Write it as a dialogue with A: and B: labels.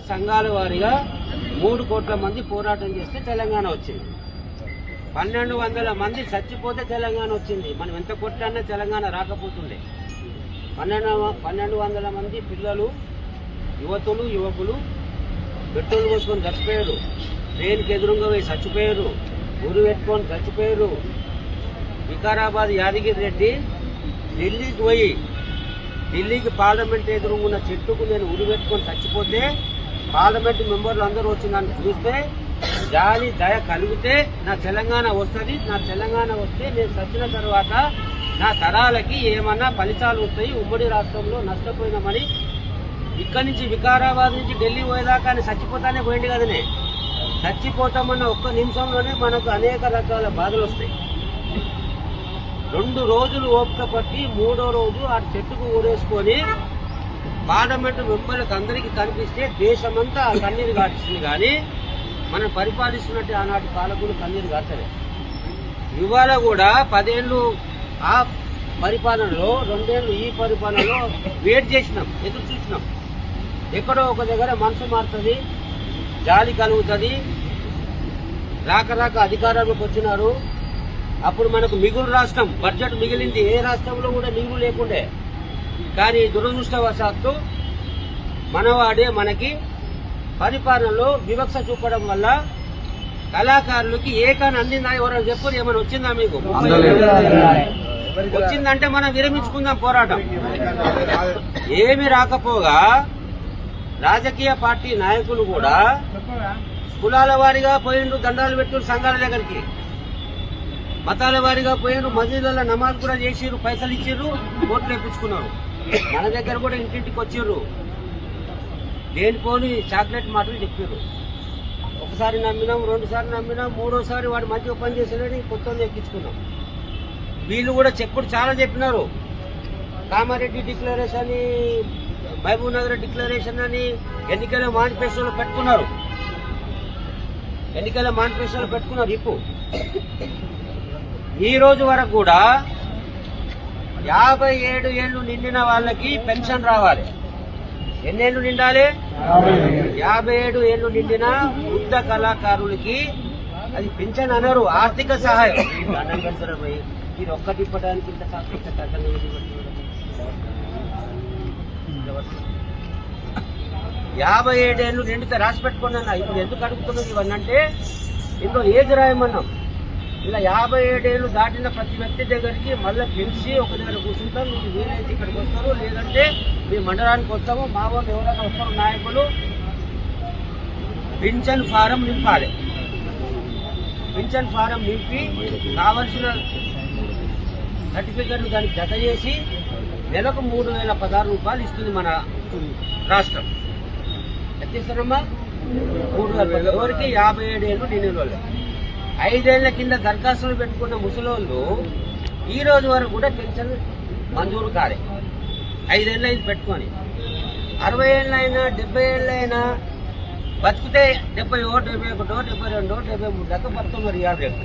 A: సంఘాల వారీగా మూడు కోట్ల మంది పోరాటం చేస్తే తెలంగాణ వచ్చింది. పన్నెండు వందల మంది చచ్చిపోతే తెలంగాణ వచ్చింది. మనం ఎంత కొట్టానే తెలంగాణ రాకపోతుండే. పన్నెండు పన్నెండు వందల మంది పిల్లలు యువతులు యువకులు పెట్రోల్ పోసుకొని చచ్చిపోయారు. ట్రైన్కి ఎదురుగా పోయి చచ్చిపోయారు. గురి పెట్టుకొని చచ్చిపోయారు. వికారాబాద్ యాదగిరి రెడ్డి ఢిల్లీకి పోయి ఢిల్లీకి పార్లమెంట్ ఎదురుగా ఉన్న చెట్టుకు నేను ఉరి పెట్టుకొని చచ్చిపోతే పార్లమెంట్ మెంబర్లు అందరూ వచ్చి నన్ను చూస్తే జాలి దయ కలిగితే నా తెలంగాణ వస్తుంది నా తెలంగాణ వస్తే నేను చచ్చిన తర్వాత నా తరాలకి ఏమన్నా ఫలితాలు వస్తాయి ఉమ్మడి రాష్ట్రంలో నష్టపోయినామని ఇక్కడి నుంచి వికారాబాద్ నుంచి ఢిల్లీ పోయేదాకా ఆయన చచ్చిపోతానే పోయింది కదనే. చచ్చిపోతామన్న ఒక్క నిమిషంలోనే మనకు అనేక రకాల బాధలు వస్తాయి. రెండు రోజులు ఓపిక పట్టి మూడో రోజు ఆ చెట్టుకు ఊరేసుకొని పార్లమెంట్ మెంబర్లకు అందరికీ కనిపిస్తే దేశమంతా ఆ కన్నీరు గార్చింది కానీ మనం పరిపాలిస్తున్నట్టు ఆనాటి పాలకులు కన్నీరు గార్చలే ఇవాళ కూడా పదేళ్ళు ఆ పరిపాలనలో రెండేళ్ళు ఈ పరిపాలనలో వెయిట్ చేసినాం ఎదురు చూసినాం. ఎక్కడో ఒక దగ్గర మనసు మారుతుంది జాలి కలుగుతుంది. రాక రాక అధికారంలోకి వచ్చినారు. అప్పుడు మనకు మిగులు రాష్ట్రం బడ్జెట్ మిగిలింది. ఏ రాష్ట్రంలో కూడా మిగులు లేకుండే. కానీ దురదృష్టవశాత్తు మనవాడే మనకి పరిపాలనలో వివక్ష చూపడం వల్ల కళాకారులకి ఏకాన్ని అందిందా ఎవరైనా చెప్పు ఏమైనా వచ్చిందా మీకు? వచ్చిందంటే మనం విరమించుకుందాం పోరాటం. ఏమి రాకపోగా రాజకీయ పార్టీ నాయకులు కూడా కులాల వారిగా పోయిండు దండాలు పెట్టు సంఘాల దగ్గరికి. మతాల వారిగా పోయిండు మసీదుల నమాజ్ కూడా చేసిరు పైసలు ఇచ్చిర్రు ఓట్లు వేపించుకున్నారు. మన దగ్గర కూడా ఇంటింటికి వచ్చిర్రు. లేనిపోని చాక్లెట్ మాటలు చెప్పారు ఒకసారి నమ్మినాం రెండుసార్లు నమ్మినాం మూడోసారి వాడు మంచిగా పని చేసినని కొత్త ఎక్కించుకున్నాం. వీళ్ళు కూడా చెప్పుడు చాలా చెప్పినారు. కామారెడ్డి డిక్లరేషన్ అని మహబూబ్ నగర్ డిక్లరేషన్ అని ఎన్నికల మానిఫెస్టోలో పెట్టుకున్నారు. ఎన్నికల మానిఫెస్టోలో పెట్టుకున్నారు ఇప్పుడు. ఈ రోజు వరకు కూడా యాభై ఏడు ఏళ్ళు నిండిన వాళ్ళకి పెన్షన్ రావాలి. ఎన్నేళ్ళు నిండాలి? యాభై ఏడు ఏళ్ళు నిండిన వృద్ధ కళాకారులకి అది పెన్షన్ అనరు ఆర్థిక సహాయం. మీరు ఒక్కటి ఇప్పడానికి ఇంత కాకపోతే కథలు యాభై ఏడేళ్ళు నిండితే రాసి పెట్టుకోండి అన్న. ఇప్పుడు ఎందుకు అడుగుతున్నది ఇవన్నీ అంటే? ఇందులో ఏజ్ రాయమన్నాం. ఇలా యాభై ఏడేళ్ళు దాటిన ప్రతి వ్యక్తి దగ్గరికి మళ్ళీ పిలిచి ఒక దగ్గర కూర్చుంటాం మీరు వీలైతే ఇక్కడికి వస్తారు లేదంటే మీ మండలానికి వస్తాము మా వాళ్ళు ఎవరైనా వస్తారు నాయకులు. పింఛన్ ఫారం నింపాలి. పింఛన్ ఫారం నింపి కావలసిన సర్టిఫికెట్లు దానికి జత చేసి నెలకు మూడు వేల పదహారు రూపాయలు ఇస్తుంది మన రాష్ట్రం. ఎంత ఇస్తారమ్మా మూడు వేల ఎవరికి? యాభై ఏడు ఏళ్ళు నిండిన ఐదేళ్ళ కింద దరఖాస్తులు పెట్టుకున్న ముసలోళ్ళు ఈ రోజు వరకు కూడా పెన్షన్ మంజూరు కాలే. ఐదేళ్ళు అయింది పెట్టుకొని. అరవై ఏళ్ళైనా డెబ్బై ఏళ్ళైనా బతికితే డెబ్బై ఓ డెబ్బై ఒకటో డెబ్బై రెండో డెబ్బై మూడు దాకా బతుకున్నారు ఇవాళ రేపు